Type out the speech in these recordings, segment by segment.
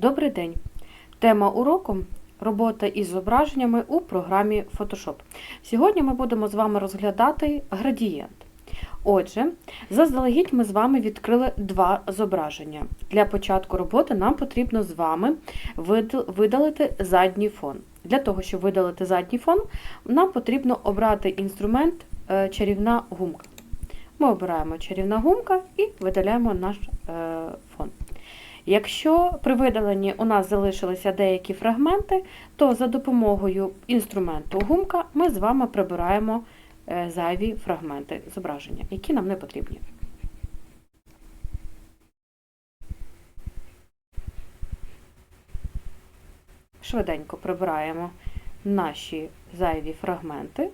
Добрий день! Тема уроку робота із зображеннями у програмі Photoshop. Сьогодні ми будемо з вами розглядати градієнт. Отже, заздалегідь ми з вами відкрили два зображення. Для початку роботи нам потрібно з вами видалити задній фон. Для того, щоб видалити задній фон, нам потрібно обрати інструмент е, чарівна гумка. Ми обираємо чарівна гумка і видаляємо наш е, фон. Якщо при видаленні у нас залишилися деякі фрагменти, то за допомогою інструменту гумка ми з вами прибираємо е, зайві фрагменти зображення, які нам не потрібні. Швиденько прибираємо наші зайві фрагменти.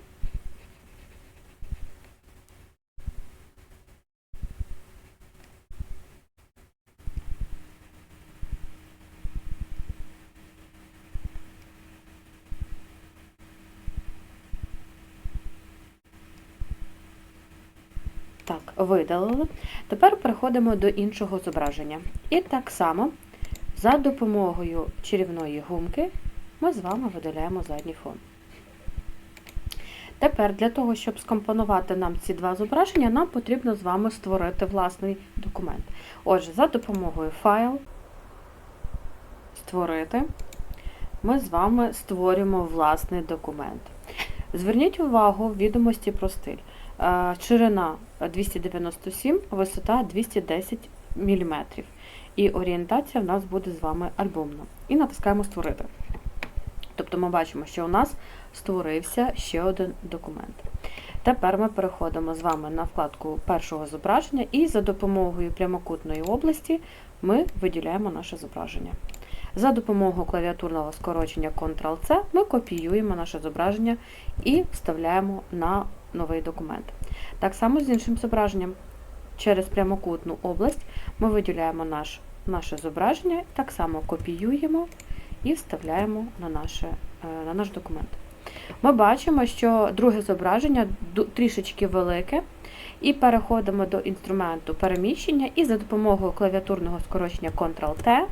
Так, видалили. Тепер переходимо до іншого зображення. І так само за допомогою чарівної гумки ми з вами видаляємо задній фон. Тепер для того, щоб скомпонувати нам ці два зображення, нам потрібно з вами створити власний документ. Отже, за допомогою файл, створити, ми з вами створюємо власний документ. Зверніть увагу в відомості про стиль. Е, Ширина 297, висота 210 мм. І орієнтація в нас буде з вами альбомна. І натискаємо Створити. Тобто ми бачимо, що у нас створився ще один документ. Тепер ми переходимо з вами на вкладку першого зображення і за допомогою прямокутної області ми виділяємо наше зображення. За допомогою клавіатурного скорочення Ctrl-C ми копіюємо наше зображення і вставляємо на новий документ. Так само з іншим зображенням. Через прямокутну область ми виділяємо наш, наше зображення, так само копіюємо і вставляємо на, наше, е, на наш документ. Ми бачимо, що друге зображення трішечки велике, і переходимо до інструменту переміщення, і за допомогою клавіатурного скорочення Ctrl-T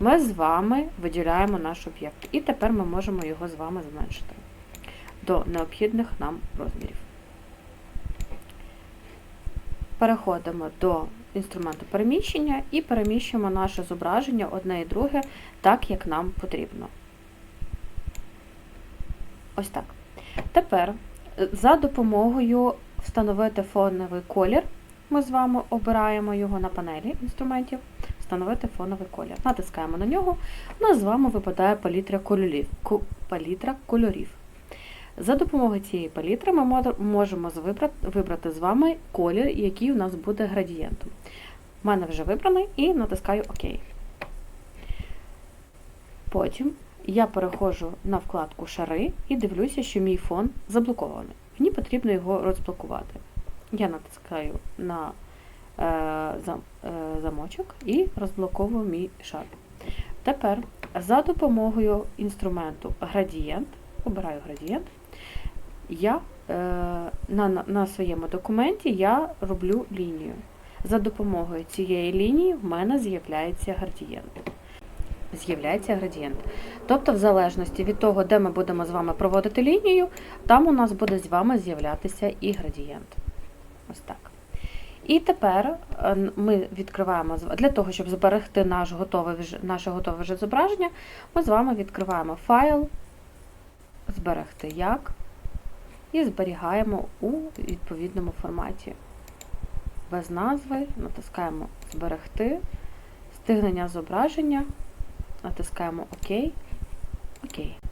ми з вами виділяємо наш об'єкт. І тепер ми можемо його з вами зменшити до необхідних нам розмірів. Переходимо до інструменту переміщення і переміщуємо наше зображення одне і друге так, як нам потрібно. Ось так. Тепер е, за допомогою встановити фоновий колір, ми з вами обираємо його на панелі інструментів, встановити фоновий колір. Натискаємо на нього, у нас з вами випадає палітра кольорів. Палітра кольорів. За допомогою цієї палітри ми можемо вибрати, з вами колір, який у нас буде градієнтом. У мене вже вибраний і натискаю ОК. Потім я переходжу на вкладку Шари і дивлюся, що мій фон заблокований. Мені потрібно його розблокувати. Я натискаю на е, е, замочок і розблоковую мій шар. Тепер за допомогою інструменту градієнт, обираю градієнт, я е, на, на, своєму документі я роблю лінію. За допомогою цієї лінії в мене з'являється градієнт. З'являється градієнт. Тобто, в залежності від того, де ми будемо з вами проводити лінію, там у нас буде з вами з'являтися і градієнт. Ось так. І тепер е, ми відкриваємо для того, щоб зберегти наш готовий, наше готове вже зображення, ми з вами відкриваємо файл, зберегти як і зберігаємо у відповідному форматі. Без назви натискаємо Зберегти, стигнення зображення, натискаємо ОК. ОК.